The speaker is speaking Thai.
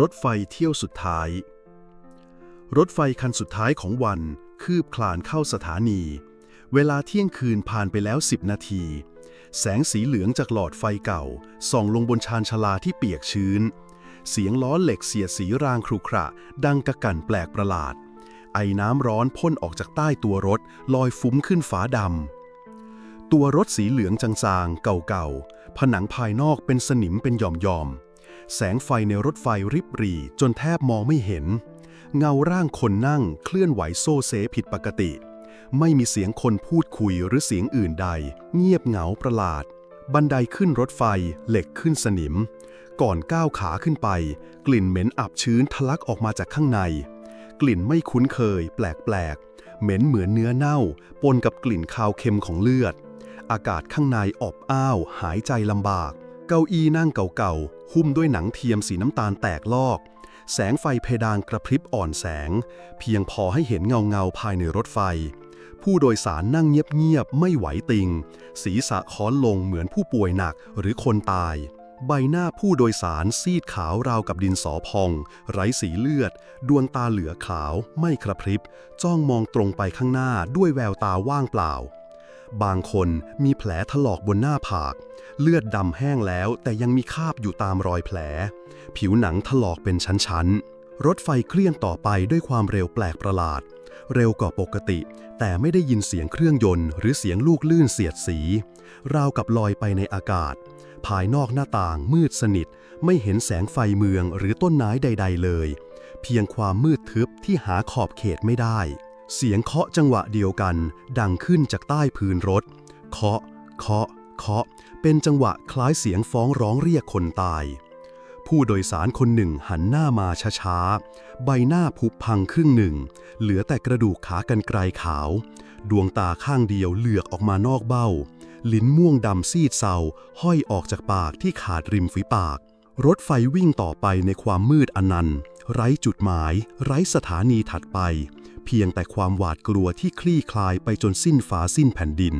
รถไฟเที่ยวสุดท้าย รถไฟคันสุดท้ายของวัน คืบคลานเข้าสถานี เวลาเที่ยงคืนผ่านไปแล้ว 10 นาที แสงสีเหลืองจากหลอดไฟเก่า ส่องลงบนชานชาลาที่เปียกชื้น เสียงล้อเหล็กเสียดสีรางครุขระ ดังกระกันแปลกประหลาด ไอ้น้ำร้อนพ่นออกจากใต้ตัวรถ ลอยฟุ้งขึ้นฟ้าดำตัวรถสีเหลืองจางๆเก่าๆผนังภายนอกเป็นสนิมเป็นหย่อมๆ แสงไฟในรถไฟริบหรี่จนแทบมองไม่เห็น เงาร่างคนนั่งเคลื่อนไหวโซเซผิดปกติ ไม่มีเสียงคนพูดคุยหรือเสียงอื่นใด เงียบเหงาประหลาด บันไดขึ้นรถไฟเหล็กขึ้นสนิม ก่อนก้าวขาขึ้นไป กลิ่นเหม็นอับชื้นทะลักออกมาจากข้างใน กลิ่นไม่คุ้นเคย แปลกๆเหม็นเหมือนเนื้อเน่า ปนกับกลิ่นคาวเค็มของเลือด อากาศข้างในอบอ้าว หายใจลำบาก เก้าอี้นั่งเก่าๆ หุ้มด้วยหนังเทียมสีน้ำตาลแตกลอก แสงไฟเพดานกระพริบอ่อนแสง เพียงพอให้เห็นเงาเงาๆภายในรถไฟ ผู้โดยสารนั่งเงียบๆ ไม่ไหวติง ศีรษะค้อนลงเหมือนผู้ป่วยหนักหรือคนตาย ใบหน้าผู้โดยสารซีดขาวราวกับดินสอพอง ไร้สีเลือด ดวงตาเหลือขาว ไม่กระพริบ จ้องมองตรงไปข้างหน้าด้วยแววตาว่างเปล่า บางคนมีแผลถลอกบนหน้าผาก เลือดดำแห้งแล้วแต่ยังมีคราบอยู่ตามรอยแผล ผิวหนังถลอกเป็นชั้นๆ รถไฟเคลื่อนต่อไปด้วยความเร็วแปลกประหลาด เร็วกว่าปกติ แต่ไม่ได้ยินเสียงเครื่องยนต์หรือเสียงลูกลื่นเสียดสี ราวกับลอยไปในอากาศ ภายนอกหน้าต่างมืดสนิท ไม่เห็นแสงไฟเมืองหรือต้นไม้ใด ๆ เลย เพียงความมืดทึบที่หาขอบเขตไม่ได้ เสียงเคาะจังหวะเดียวกัน ดังขึ้นจากใต้พื้นรถ เคาะ เคาะ เคาะ เป็นจังหวะคล้ายเสียงฟ้องร้องเรียกคนตาย ผู้โดยสารคนหนึ่งหันหน้ามาช้าๆ ใบหน้าผุพังครึ่งหนึ่ง เหลือแต่กระดูกขากรรไกรขาว ดวงตาข้างเดียวเหลือกออกมานอกเบ้า ลิ้นม่วงดำซีดเศร้าห้อยออกจากปากที่ขาดริมฝีปาก รถไฟวิ่งต่อไปในความมืดอนันต์ ไร้จุดหมาย ไร้สถานีถัดไป เพียงแต่ความหวาดกลัวที่คลี่คลายไปจนสิ้นฟ้าสิ้นแผ่นดิน